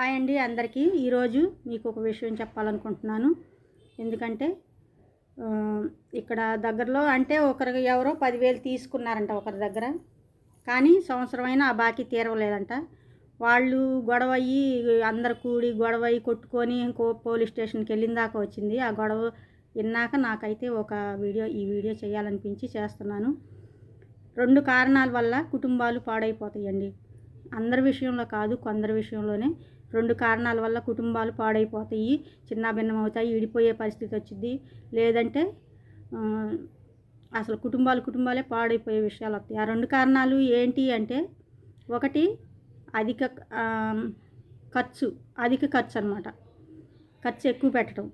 Hi అండి అందరికీ. ఈరోజు మీకు ఒక విషయం చెప్పాలనుకుంటున్నాను. ఎందుకంటే ఇక్కడ దగ్గరలో అంటే ఒకరికి ఎవరో పదివేలు తీసుకున్నారంట ఒకరి దగ్గర. కానీ సంవత్సరమైనా ఆ బాకీ తీరవలేదంట. వాళ్ళు గొడవ అయ్యి అందరు కూడి గొడవ అయ్యి కొట్టుకొని ఇంకో పోలీస్ స్టేషన్కి వెళ్ళిన దాకా వచ్చింది. ఆ గొడవ విన్నాక నాకైతే ఒక వీడియో ఈ వీడియో చేయాలనిపించి చేస్తున్నాను. రెండు కారణాల వల్ల కుటుంబాలు పాడైపోతాయండి. అందరి విషయంలో కాదు కొందరి విషయంలోనే. రెండు కారణాల వల్ల కుటుంబాలు పాడైపోతాయి చిన్న భిన్నం అవుతాయి విడిపోయే పరిస్థితి వచ్చింది లేదంటే అసలు కుటుంబాలు కుటుంబాలే పాడైపోయే విషయాలు వస్తాయి. ఆ రెండు కారణాలు ఏంటి అంటే ఒకటి అధిక ఖర్చు అధిక ఖర్చు అనమాట ఖర్చు ఎక్కువ పెట్టడం.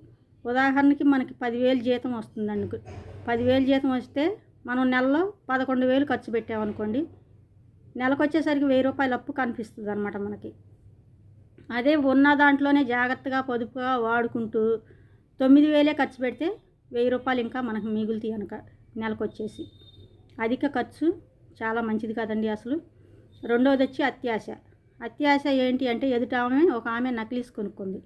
ఉదాహరణకి మనకి పదివేలు జీతం వస్తుందండి పదివేలు జీతం వస్తే మనం నెలలో పదకొండు వేలు ఖర్చు పెట్టామనుకోండి నెలకు వచ్చేసరికి వెయ్యి రూపాయలు అప్పు కనిపిస్తుంది అనమాట మనకి. అదే ఉన్న దాంట్లోనే జాగ్రత్తగా పొదుపుగా వాడుకుంటూ తొమ్మిది వేలే ఖర్చు పెడితే వెయ్యి రూపాయలు ఇంకా మనకు మిగులుతాయి కనుక నెలకు వచ్చేసి అధిక ఖర్చు చాలా మంచిది కదండి అసలు. రెండవది వచ్చి అత్యాశ. అత్యాశ ఏంటి అంటే ఎదుట ఆమె ఒక ఆమె నక్లీస్ కొనుక్కుంది.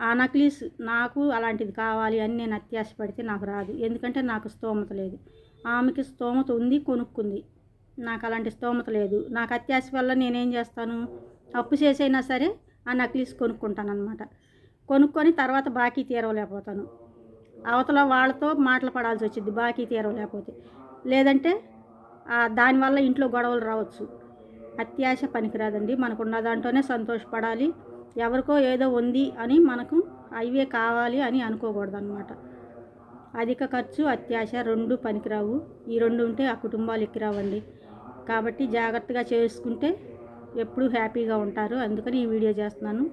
ఆ నక్లీస్ నాకు అలాంటిది కావాలి అని నేను అత్యాశ పడితే నాకు రాదు. ఎందుకంటే నాకు స్తోమత లేదు. ఆమెకి స్తోమత ఉంది కొనుక్కుంది. నాకు అలాంటి స్తోమత లేదు. నాకు అత్యాశ వల్ల నేనేం చేస్తాను? అప్పు చేసైనా సరే ఆ నక్లీస్ కొనుక్కుంటాను అనమాట కొనుక్కొని తర్వాత బాకీ తీరవలేకపోతాను. అవతల వాళ్ళతో మాటలు పడాల్సి వచ్చింది బాకీ తీరవలేకపోతే. లేదంటే దానివల్ల ఇంట్లో గొడవలు రావచ్చు. అత్యాశ పనికిరాదండి. మనకున్న దాంట్లోనే సంతోషపడాలి. ఎవరికో ఏదో ఉంది అని మనకు అవే కావాలి అని అనుకోకూడదు అనమాట అధిక ఖర్చు అత్యాశ రెండు పనికిరావు. ఈ రెండు ఉంటే ఆ కుటుంబాలు ఎక్కిరావండి. కాబట్టి జాగ్రత్తగా చేసుకుంటే ఎప్పుడూ హ్యాపీగా ఉంటారు అందుకని ఈ వీడియో చేస్తున్నాను.